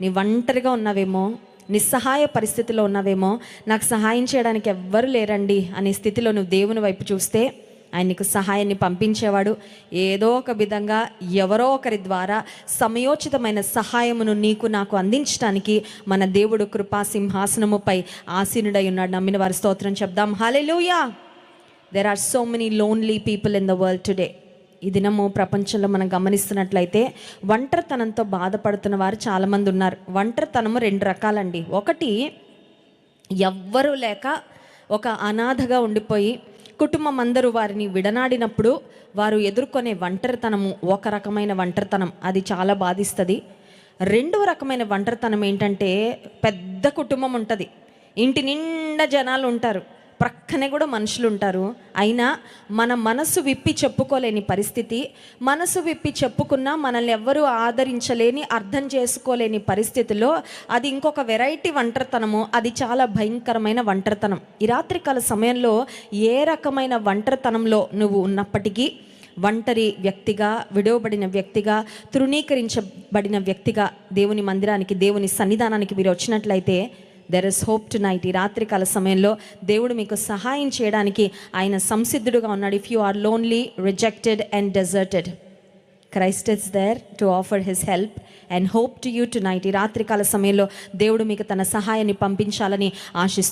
నీ ఒంటరిగా ఉన్నావేమో నిస్సహాయ పరిస్థితిలో ఉన్నావేమో నాకు సహాయం చేయడానికి ఎవ్వరు లేరండి అనే స్థితిలో నువ్వు దేవుని వైపు చూస్తే ఆయన నీకు సహాయాన్ని పంపించేవాడు. ఏదో ఒక విధంగా ఎవరో ఒకరి ద్వారా సమయోచితమైన సహాయమును నీకు నాకు అందించడానికి మన దేవుడు కృపా సింహాసనముపై ఆసీనుడై ఉన్నాడు. నమ్మిన వారి స్తోత్రం చెప్దాం. Hallelujah there are so many lonely people in the world today ఈ దినము ప్రపంచంలో మనం గమనిస్తున్నట్లయితే ఒంటరితనంతో బాధపడుతున్న వారు చాలామంది ఉన్నారు. ఒంటరితనము రెండు రకాలండి. ఒకటి ఎవ్వరూ లేక ఒక అనాథగా ఉండిపోయి కుటుంబం అందరూ వారిని విడనాడినప్పుడు వారు ఎదుర్కొనే ఒంటరితనము ఒక రకమైన ఒంటరితనం. అది చాలా బాధిస్తుంది. రెండవ రకమైన ఒంటరితనం ఏంటంటే పెద్ద కుటుంబం ఉంటుంది. ఇంటి నిండా జనాలు ఉంటారు. ప్రక్కనే కూడా మనుషులు ఉంటారు అయినా మన మనసు విప్పి చెప్పుకోలేని పరిస్థితి మనసు విప్పి చెప్పుకున్నా మనల్ని ఎవ్వరూ ఆదరించలేని అర్థం చేసుకోలేని పరిస్థితిలో అది ఇంకొక వెరైటీ ఒంటరితనము. అది చాలా భయంకరమైన ఒంటరితనం. ఈ రాత్రికాల సమయంలో ఏ రకమైన ఒంటరితనంలో నువ్వు ఉన్నప్పటికీ ఒంటరి వ్యక్తిగా విడవబడిన వ్యక్తిగా తృణీకరించబడిన వ్యక్తిగా దేవుని మందిరానికి దేవుని సన్నిధానానికి మీరు వచ్చినట్లయితే there is hope tonight ఈ రాత్రికాల సమయంలో దేవుడు మీకు సహాయం చేయడానికి ఆయన సంసిద్ధుడుగా ఉన్నాడు. If you are lonely rejected and deserted Christ is there to offer his help and hope to you tonight ఈ రాత్రికాల సమయంలో దేవుడు మీకు తన సహాయాన్ని పంపించాలని ఆశిస్తున్నాను